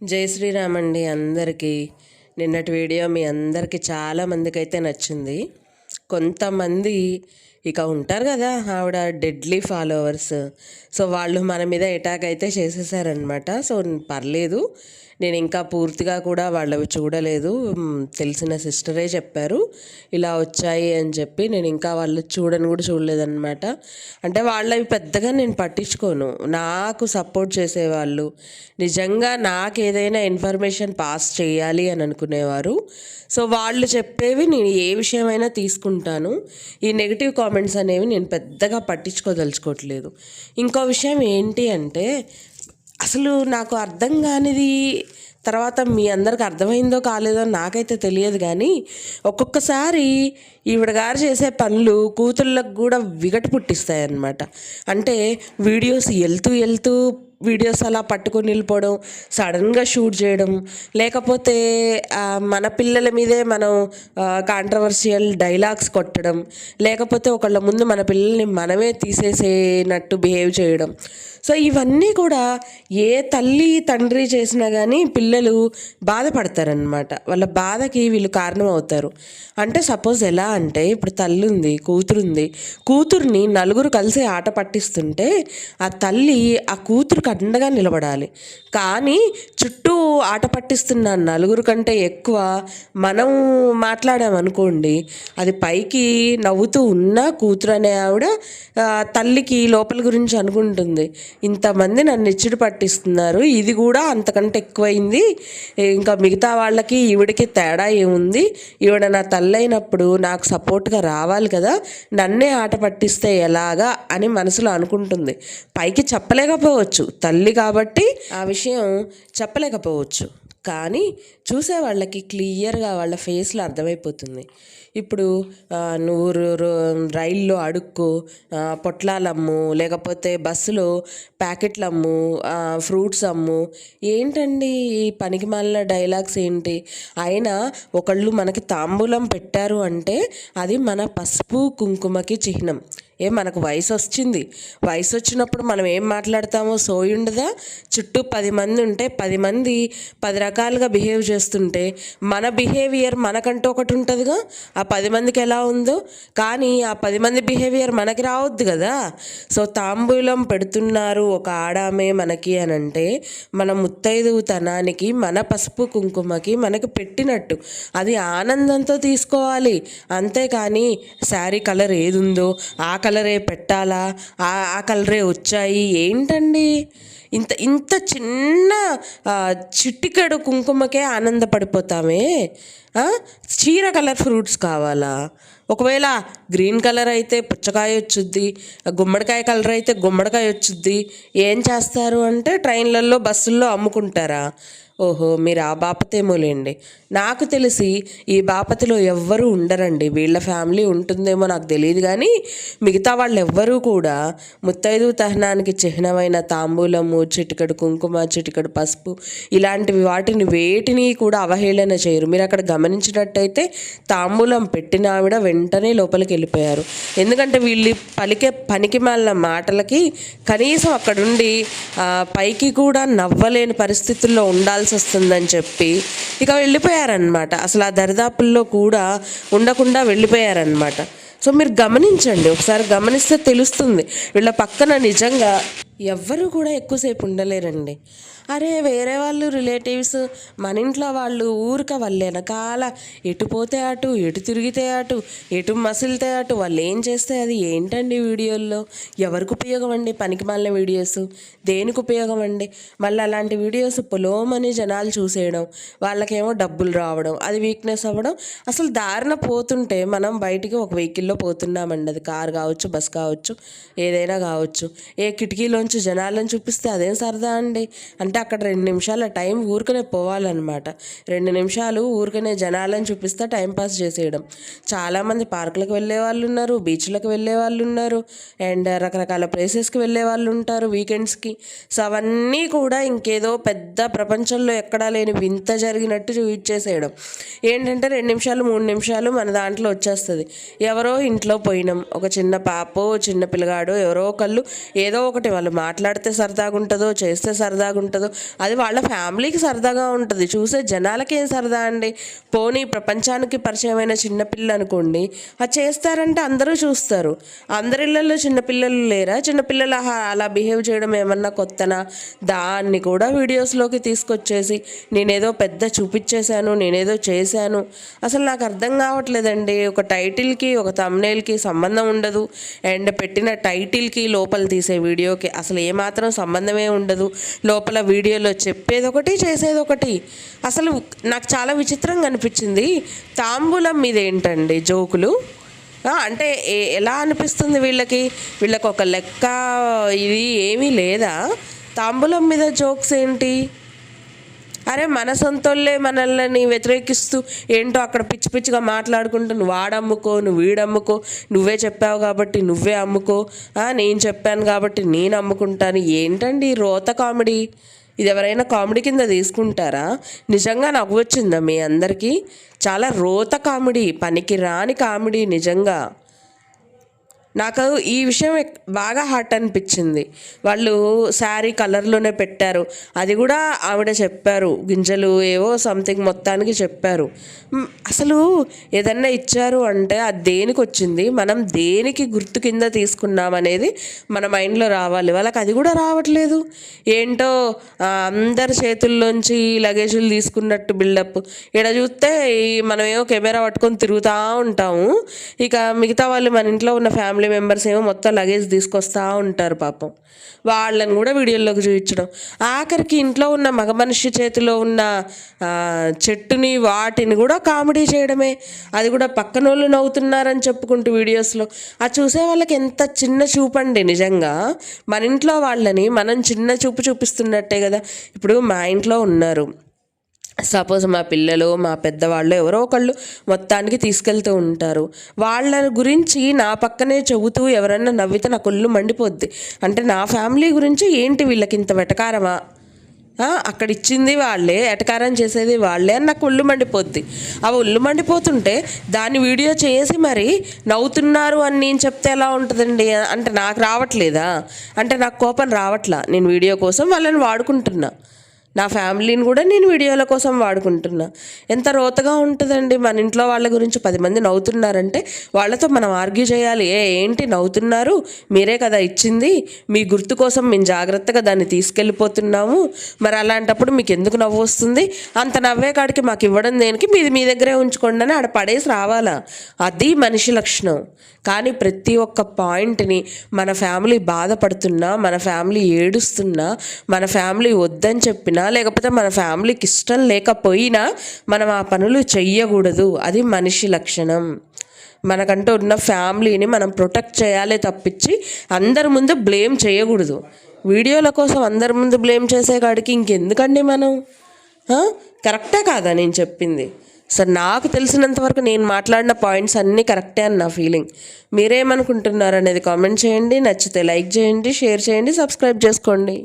జై శ్రీరామ్ అండి అందరికీ. నిన్నటి వీడియో మీ అందరికీ చాలా అయితే నచ్చింది. కొంతమంది ఇక ఉంటారు కదా ఆవిడ డెడ్లీ ఫాలోవర్స్ సో వాళ్ళు మన మీద అటాక్ అయితే చేసేసారనమాట సో పర్లేదు. నేను ఇంకా పూర్తిగా కూడా వాళ్ళవి చూడలేదు. తెలిసిన సిస్టరే చెప్పారు. ఇలా వచ్చాయి అని చెప్పి నేను ఇంకా వాళ్ళు చూడని కూడా చూడలేదన్నమాట. అంటే వాళ్ళవి పెద్దగా నేను పట్టించుకోను. నాకు సపోర్ట్ చేసేవాళ్ళు. నిజంగా నాకు ఏదైనా ఇన్ఫర్మేషన్ పాస్ చేయాలి అని అనుకునేవారు. సో వాళ్ళు చెప్పేవి నేను ఏ విషయమైనా తీసుకుంటాను. ఈ నెగిటివ్ కామెంట్స్ అనేవి నేను పెద్దగా పట్టించుకోదలుచుకోవట్లేదు. ఇంకో విషయం ఏంటి అంటే అసలు నాకు అర్థం కానిది తర్వాత మీ అందరికి అర్థమైందో కాలేదో నాకైతే తెలియదు కానీ ఒక్కొక్కసారి ఈవిడ గారు చేసే పనులు కూతుళ్ళకు కూడా విగట పుట్టిస్తాయి అన్నమాట అంటే వీడియోస్ వెళ్తూ వెళ్తూ వీడియోస్ అలా పట్టుకొని వెళ్ళిపోవడం సడన్గా షూట్ చేయడం లేకపోతే మన పిల్లల మీదే మనం కాంట్రవర్షియల్ డైలాగ్స్ కొట్టడం లేకపోతే ఒకళ్ళ ముందు మన పిల్లల్ని మనమే తీసేసేనట్టు బిహేవ్ చేయడం. సో ఇవన్నీ కూడా ఏ తల్లి తండ్రి చేసినా కానీ పిల్లలు బాధపడతారనమాట వాళ్ళ బాధకి వీళ్ళు కారణం అవుతారు అంటే సపోజ్ ఎలా అంటే ఇప్పుడు తల్లి ఉంది కూతురు ఉంది కూతుర్ని నలుగురు కలిసి ఆట పట్టిస్తుంటే ఆ తల్లి ఆ కూతురు అండగా నిలబడాలి. కానీ చుట్టూ ఆట పట్టిస్తున్న నలుగురు కంటే ఎక్కువ మనం మాట్లాడామనుకోండి అది పైకి నవ్వుతూ ఉన్న కూతురు అనే ఆవిడ తల్లికి లోపల గురించి అనుకుంటుంది. ఇంతమంది నన్ను ఇచ్చుడు పట్టిస్తున్నారు. ఇది కూడా అంతకంటే ఎక్కువైంది. ఇంకా మిగతా వాళ్ళకి ఈవిడికి తేడా ఏముంది? ఈవిడ నా తల్లి అయినప్పుడు నాకు సపోర్ట్గా రావాలి కదా. నన్నే ఆట పట్టిస్తే ఎలాగా అని మనసులో అనుకుంటుంది. పైకి చెప్పలేకపోవచ్చు. తల్లి కాబట్టి ఆ విషయం చెప్పలేకపోవచ్చు. కానీ చూసే వాళ్ళకి క్లియర్గా వాళ్ళ ఫేస్లో అర్థమైపోతుంది. ఇప్పుడు నువ్వు రైల్లో అడుక్కు పొట్లాలమ్ము లేకపోతే బస్సులో ప్యాకెట్లు అమ్ము ఫ్రూట్స్ అమ్ము ఏంటండి ఈ పనికి మాలిన డైలాగ్స్ ఏంటి? అయినా ఒకళ్ళు మనకి తాంబూలం పెట్టారు అంటే అది మన పసుపు కుంకుమకి చిహ్నం. ఏ మనకు వయసు వచ్చింది. వయసు వచ్చినప్పుడు మనం ఏం మాట్లాడతామో సోయి ఉండదా? చుట్టూ పది మంది ఉంటే పది మంది పది రకాలుగా బిహేవ్ చేస్తుంటే మన బిహేవియర్ మనకంటూ ఒకటి ఉంటుందిగా. ఆ పది మందికి ఎలా ఉందో? కానీ ఆ పది మంది బిహేవియర్ మనకి రావద్దు కదా. సో తాంబూలం పెడుతున్నారు ఒక ఆడామే మనకి అని అంటే మన ముత్తైదుతనానికి మన పసుపు కుంకుమకి మనకి పెట్టినట్టు. అది ఆనందంతో తీసుకోవాలి. అంతేకాని శారీ కలర్ ఏది ఉందో ఆ కలర్ కలరే పెట్టాలా? ఆ ఆ కలరే వచ్చాయి. ఏంటండి? ఇంత ఇంత చిన్న చిట్టికడు కుంకుమకే ఆనందపడిపోతామే? చీర కలర్ ఫ్రూట్స్ కావాలా? ఒకవేళ గ్రీన్ కలర్ అయితే పుచ్చకాయ వచ్చుద్ది గుమ్మడికాయ కలర్ అయితే గుమ్మడికాయ వచ్చుద్ది ఏం చేస్తారు అంటే ట్రైన్లలో బస్సుల్లో అమ్ముకుంటారా? ఓహో మీరు ఆ బాపతేమోలేండి. నాకు తెలిసి ఈ బాపతిలో ఎవ్వరూ ఉండరండి. వీళ్ళ ఫ్యామిలీ ఉంటుందేమో నాకు తెలియదు కానీ మిగతా వాళ్ళు ఎవ్వరూ కూడా ముత్తైదు తహనానికి చిహ్నమైన తాంబూలము చిటికడు కుంకుమ చిటికడు పసుపు ఇలాంటివి వాటిని వేటిని కూడా అవహేళన చేయరు. మీరు అక్కడ గమనించినట్టయితే తాంబూలం పెట్టిన ఆవిడ వెంటనే లోపలికి వెళ్ళిపోయారు. ఎందుకంటే వీళ్ళు పలికే పనికి మాలిన మాటలకి కనీసం అక్కడుండి పైకి కూడా నవ్వలేని పరిస్థితుల్లో ఉండాల్సి వస్తుందని చెప్పి ఇక వెళ్ళిపోయారనమాట అసలు ఆ దరిదాపుల్లో కూడా ఉండకుండా వెళ్ళిపోయారనమాట సో మీరు గమనించండి ఒకసారి గమనిస్తే తెలుస్తుంది. వీళ్ళ పక్కన నిజంగా ఎవ్వరూ కూడా ఎక్కువసేపు ఉండలేరండి. అరే వేరే వాళ్ళు రిలేటివ్స్ మన ఇంట్లో వాళ్ళు ఊరిక వాళ్ళు వెనకాల ఎటు పోతే అటు ఎటు తిరిగితే అటు ఎటు మసిలితే అటు వాళ్ళు ఏం చేస్తే అది ఏంటండి వీడియోల్లో? ఎవరికి ఉపయోగం అండి పనికి మాలిన వీడియోస్? దేనికి ఉపయోగం అండి? మళ్ళీ అలాంటి వీడియోస్ పొలోమని జనాలు చూసేయడం వాళ్ళకేమో డబ్బులు రావడం అది వీక్నెస్ అవ్వడం అసలు దారిన పోతుంటే మనం బయటికి ఒక వెహికల్లో పోతున్నామండి. అది కార్ కావచ్చు బస్ కావచ్చు ఏదైనా కావచ్చు ఏ కిటికీలోంచి జనాలను చూపిస్తే అదేం సరదా అండి. అంటే అక్కడ రెండు నిమిషాల టైం ఊరికనే పోవాలన్నమాట. రెండు నిమిషాలు ఊరికనే జనాలను చూపిస్తే టైం పాస్ చేసేయడం. చాలామంది పార్కులకు వెళ్ళే వాళ్ళు ఉన్నారు బీచ్లకు వెళ్ళే వాళ్ళు ఉన్నారు అండ్ రకరకాల ప్లేసెస్కి వెళ్ళే వాళ్ళు ఉంటారు వీకెండ్స్కి. సో అవన్నీ కూడా ఇంకేదో పెద్ద ప్రపంచంలో ఎక్కడా లేని వింత జరిగినట్టు చూపించేసేయడం ఏంటంటే రెండు నిమిషాలు మూడు నిమిషాలు మన దాంట్లో వచ్చేస్తుంది. ఎవరో ఇంట్లో పోయినాం. ఒక చిన్న పాపో చిన్న పిల్లగాడో ఎవరో ఒకళ్ళు ఏదో ఒకటి వాళ్ళు మాట్లాడితే సరదాగా ఉంటుందో చేస్తే సరదాగా ఉంటుందో అది వాళ్ళ ఫ్యామిలీకి సరదాగా ఉంటుంది. చూసే జనాలకి ఏం సరదా అండి? పోనీ ప్రపంచానికి పరిచయమైన చిన్నపిల్ల అనుకోండి అది చేస్తారంటే అందరూ చూస్తారు. అందరి ఇళ్ళల్లో చిన్నపిల్లలు లేరా? చిన్నపిల్లలు అలా బిహేవ్ చేయడం ఏమన్నా కొత్తనా? దాన్ని కూడా వీడియోస్లోకి తీసుకొచ్చేసి నేనేదో పెద్ద చూపించేశాను నేనేదో చేశాను. అసలు నాకు అర్థం కావట్లేదండి. ఒక టైటిల్కి ఒక తమ్నేల్కి సంబంధం ఉండదు. అండ్ పెట్టిన టైటిల్కి లోపల తీసే వీడియోకి అసలు అసలు ఏమాత్రం సంబంధమే ఉండదు. లోపల వీడియోలో చెప్పేది ఒకటి చేసేది ఒకటి అసలు నాకు చాలా విచిత్రంగా అనిపించింది. తాంబూలం మీద ఏంటండి జోకులు అంటే ఏ- ఎలా అనిపిస్తుంది వీళ్ళకి? వీళ్ళకి ఒక లెక్క ఇది ఏమీ లేదా? తాంబూలం మీద జోక్స్ ఏంటి? అరే మన సొంతోళ్ళే మనల్ని వ్యతిరేకిస్తూ ఏంటో అక్కడ పిచ్చి పిచ్చిగా మాట్లాడుకుంటూ నువ్వు వాడమ్ముకో నువ్వు వీడమ్ముకో నువ్వే చెప్పావు కాబట్టి నువ్వే అమ్ముకో నేను చెప్పాను కాబట్టి నేను అమ్ముకుంటాను. ఏంటండి రోత కామెడీ? ఇది ఎవరైనా కామెడీ కింద తీసుకుంటారా? నిజంగా నవ్వు వచ్చిందా మీ అందరికీ? చాలా రోత కామెడీ పనికి రాని కామెడీ నిజంగా. నాకు ఈ విషయం బాగా హార్ట్ అనిపించింది. వాళ్ళు శారీ కలర్లోనే పెట్టారు. అది కూడా ఆవిడ చెప్పారు. గింజలు ఏవో సంథింగ్ మొత్తానికి చెప్పారు. అసలు ఏదన్నా ఇచ్చారు అంటే అది దేనికి వచ్చింది? మనం దేనికి గుర్తు కింద తీసుకున్నాం అనేది మన మైండ్లో రావాలి. వాళ్ళకి అది కూడా రావట్లేదు. ఏంటో అందరి చేతుల్లోంచి లగేజీలు తీసుకున్నట్టు బిల్డప్. ఇక్కడ చూస్తే ఈ మనమేమో కెమెరా పట్టుకొని తిరుగుతూ ఉంటాము. ఇక మిగతా వాళ్ళు మన ఇంట్లో ఉన్న ఫ్యామిలీ మెంబర్స్ ఏమో మొత్తం లగేజ్ తీసుకొస్తూ ఉంటారు పాపం. వాళ్ళని కూడా వీడియోలోకి చూపించడం. ఆఖరికి ఇంట్లో ఉన్న మగ మనిషి చేతిలో ఉన్న చెట్టుని వాటిని కూడా కామెడీ చేయడమే. అది కూడా పక్కన వాళ్ళు నవ్వుతున్నారని చెప్పుకుంటూ వీడియోస్లో. అది చూసే వాళ్ళకి ఎంత చిన్న చూపండి నిజంగా. మన ఇంట్లో వాళ్ళని మనం చిన్న చూపు చూపిస్తున్నట్టే కదా. ఇప్పుడు మా ఇంట్లో ఉన్నారు. సపోజ్ మా పిల్లలు మా పెద్దవాళ్ళు ఎవరో ఒకళ్ళు మొత్తానికి తీసుకెళ్తూ ఉంటారు. వాళ్ళ గురించి నా పక్కనే చెబుతూ ఎవరన్నా నవ్వితే నా కొళ్ళు మండిపోద్ది. అంటే నా ఫ్యామిలీ గురించి ఏంటి వీళ్ళకి ఇంత వెటకారమా? అక్కడ ఇచ్చింది వాళ్ళే ఎటకారం చేసేది వాళ్ళే అని నాకు ఒళ్ళు మండిపోద్ది. ఆ ఒళ్ళు మండిపోతుంటే దాన్ని వీడియో చేసి మరి నవ్వుతున్నారు అని నేను చెప్తే ఎలా ఉంటుందండి? అంటే నాకు రావట్లేదా? అంటే నాకు కోపం రావట్లా? నేను వీడియో కోసం వాళ్ళని వాడుకుంటున్నా. నా ఫ్యామిలీని కూడా నేను వీడియోల కోసం వాడుకుంటున్నా. ఎంత రోతగా ఉంటుందండి. మన ఇంట్లో వాళ్ళ గురించి పది మంది నవ్వుతున్నారంటే వాళ్ళతో మనం ఆర్గ్యూ చేయాలి. ఏ ఏంటి నవ్వుతున్నారు? మీరే కదా ఇచ్చింది. మీ గుర్తు కోసం మేము జాగ్రత్తగా దాన్ని తీసుకెళ్ళిపోతున్నాము. మరి అలాంటప్పుడు మీకు ఎందుకు నవ్వు వస్తుంది? అంత నవ్వే కాడికి మాకు ఇవ్వడం దేనికి? మీది మీ దగ్గరే ఉంచుకోండి అని ఆడ పడేసి రావాలా? అది మనిషి లక్షణం. కానీ ప్రతి ఒక్క పాయింట్ని మన ఫ్యామిలీ బాధపడుతున్నా మన ఫ్యామిలీ ఏడుస్తున్నా మన ఫ్యామిలీ వద్దని చెప్పినా లేకపోతే మన ఫ్యామిలీకి ఇష్టం లేకపోయినా మనం ఆ పనులు చెయ్యకూడదు. అది మనిషి లక్షణం. మనకంటూ ఉన్న ఫ్యామిలీని మనం ప్రొటెక్ట్ చేయాలి తప్పించి అందరి ముందు బ్లేమ్ చేయకూడదు. వీడియోల కోసం అందరి ముందు బ్లేమ్ చేసే కాడికి ఇంకెందుకండి మనం? కరెక్టే కాదా నేను చెప్పింది? సార్ నాకు తెలిసినంత వరకు నేను మాట్లాడిన పాయింట్స్ అన్నీ కరెక్టే అని నా ఫీలింగ్. మీరేమనుకుంటున్నారు అనేది కామెంట్ చేయండి. నచ్చితే లైక్ చేయండి షేర్ చేయండి సబ్స్క్రైబ్ చేసుకోండి.